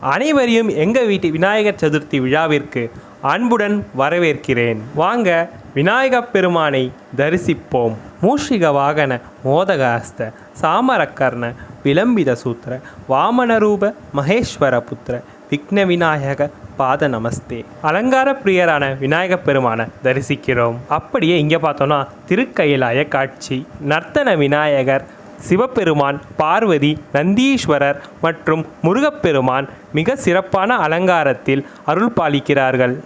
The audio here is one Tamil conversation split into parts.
அனைவரையும் எங்கள் வீட்டு விநாயகர் சதுர்த்தி விழாவிற்கு அன்புடன் வரவேற்கிறேன். வாங்க விநாயகப் பெருமானை தரிசிப்போம். மூஷிக வாகன மோதகாஸ்த சாமரக்கர்ண விளம்பித சூத்திர வாமனரூப மகேஸ்வர புத்திர விக்ன விநாயக பாத நமஸ்தே. அலங்கார பிரியரான விநாயகப் பெருமானை தரிசிக்கிறோம். அப்படியே இங்கே பார்த்தோன்னா திருக்கயிலாய காட்சி. நர்த்தன விநாயகர் சிவபெருமான் பார்வதி நந்தீஸ்வரர் மற்றும் முருகப்பெருமான் மிக சிறப்பான அலங்காரத்தில் அருள் பாலிக்கிறார்கள்.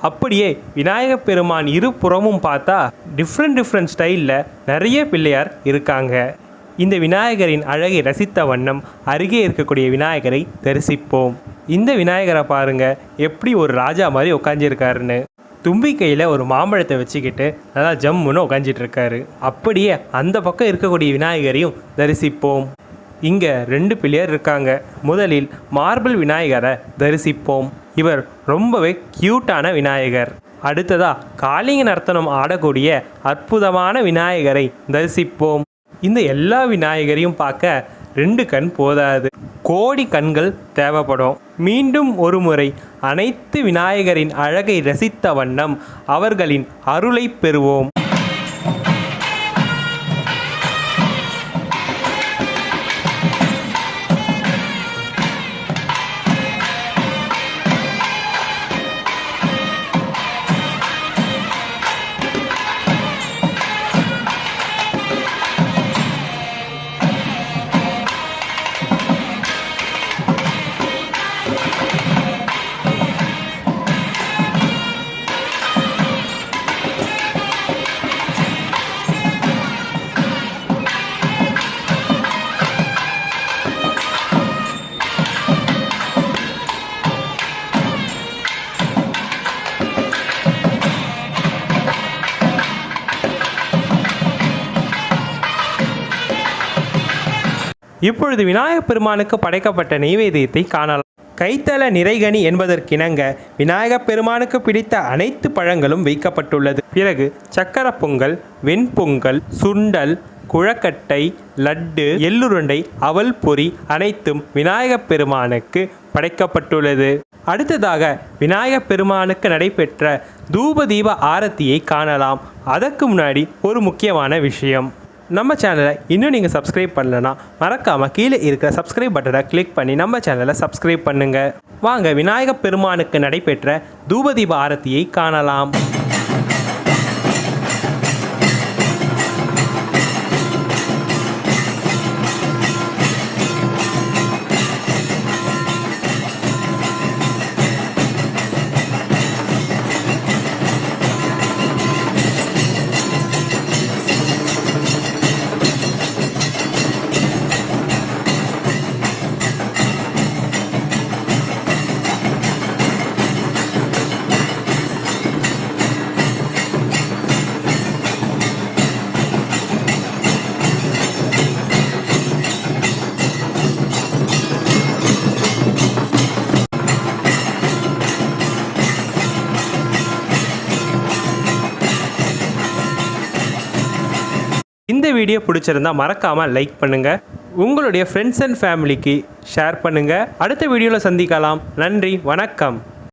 அப்படியே விநாயகப் பெருமான் இருபுறமும் பார்த்தா டிஃப்ரெண்ட் டிஃப்ரெண்ட் ஸ்டைலில் நிறைய பிள்ளையார் இருக்காங்க. இந்த விநாயகரின் அழகை ரசித்த வண்ணம் அருகே இருக்கக்கூடிய விநாயகரை தரிசிப்போம். இந்த விநாயகரை பாருங்க எப்படி ஒரு ராஜா மாதிரி உட்காந்துருக்காருன்னு தும்பிக்கையில் ஒரு மாம்பழத்தை வச்சுக்கிட்டு நல்லா ஜம்முன்னு உட்காந்துட்டு இருக்காரு அப்படியே அந்த பக்கம் இருக்கக்கூடிய விநாயகரையும் தரிசிப்போம். இங்கே ரெண்டு பிள்ளையர் இருக்காங்க. முதலில் மார்பிள் விநாயகரை தரிசிப்போம். இவர் ரொம்பவே க்யூட்டான விநாயகர். அடுத்ததா காளிங்க நர்த்தனம் ஆடக்கூடிய அற்புதமான விநாயகரை தரிசிப்போம். இந்த எல்லா விநாயகரையும் பார்க்க ரெண்டு கண் போதாது. கோடி கண்கள் தேவைப்படும். மீண்டும் ஒருமுறை அனைத்து விநாயகரின் அழகை ரசித்த வண்ணம் அவர்களின் அருளை பெறுவோம். இப்பொழுது விநாயகப் பெருமானுக்கு படைக்கப்பட்ட நெய்வேதியத்தை காணலாம். கைத்தல நிறைகனி என்பதற்கிணங்க விநாயகப் பெருமானுக்கு பிடித்த அனைத்து பழங்களும் வைக்கப்பட்டுள்ளது. பிறகு சக்கர பொங்கல் வெண்பொங்கல் சுண்டல் குழக்கட்டை லட்டு எள்ளுருண்டை அவல் பொறி அனைத்தும் விநாயகப் பெருமானுக்கு படைக்கப்பட்டுள்ளது. அடுத்ததாக விநாயகப் பெருமானுக்கு நடைபெற்ற தூப தீப ஆரத்தியை காணலாம். அதற்கு முன்னாடி ஒரு முக்கியமான விஷயம். நம்ம சேனலை இன்னும் நீங்கள் சப்ஸ்கிரைப் பண்ணலன்னா மறக்காமல் கீழே இருக்கிற சப்ஸ்கிரைப் பட்டனை கிளிக் பண்ணி நம்ம சேனலை சப்ஸ்கிரைப் பண்ணுங்கள் வாங்க விநாயகப் பெருமானுக்கு நடைபெற்ற தூபதீப ஆரத்தியை காணலாம். இந்த வீடியோ பிடிச்சிருந்தா மறக்காமல் லைக் பண்ணுங்கள் உங்களுடைய ஃப்ரெண்ட்ஸ் அண்ட் ஃபேமிலிக்கு ஷேர் பண்ணுங்கள் அடுத்த வீடியோவில் சந்திக்கலாம். நன்றி வணக்கம்.